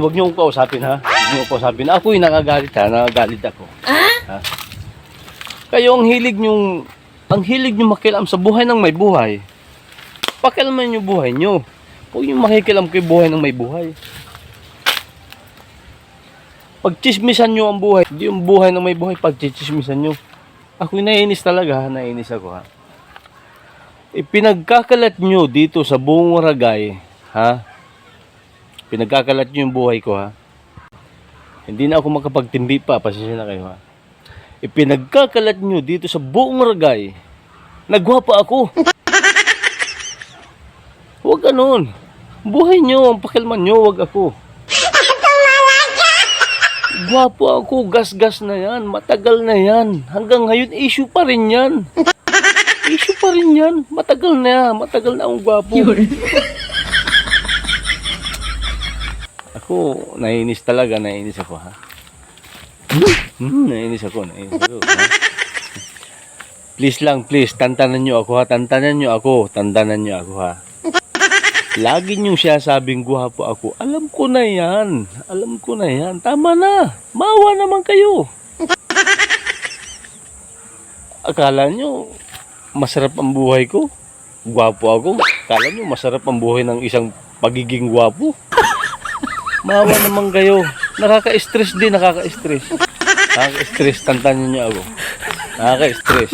Huwag niyo akong kausapin ha. Huwag niyo akong kausapin. Ako yung nakagalit ha. Nakagalit ako. Ha? Kayo ang hilig niyong ang hilig niyo makialam sa buhay ng may buhay. Pakialaman niyo buhay niyo. Huwag niyo makikialam kay buhay ng may buhay. Pagchismisan niyo ang buhay, hindi yung buhay ng may buhay, pagchichismisan niyo. Ako naiinis talaga, ha? naiinis ako ha. Ipinagkakalat niyo dito sa buong Ragay, ha? Pinagkakalat niyo yung buhay ko ha. Hindi na ako makapagtimbi pa, pasensya na kayo ha. Ipinagkakalat niyo dito sa buong Ragay. Nagwapa ako. Huwag ganun. Buhay niyo, ang pakilman niyo, wag ako. Gwapo ako, gas-gas na yan, matagal na yan. Hanggang ngayon, issue pa rin yan. issue pa rin yan. Matagal na matagal na akong gwapo. Ako, naiinis talaga, naiinis ako ha. Hmm, naiinis ako, naiinis ako. ha? Please lang, please, tantanan nyo ako ha, tantanan nyo ako, tantanan nyo ako ha. Lagi niyong siya sabing guwapo ako. Alam ko na yan. Alam ko na yan. Tama na. Mawa naman kayo. Akala nyo, masarap ang buhay ko? Guwapo ako? Akala nyo, masarap ang buhay ng isang pagiging guwapo? Mawa naman kayo. Nakaka-stress din, nakaka-stress. Nakaka-stress, tantanin niyo ako. Nakaka-stress.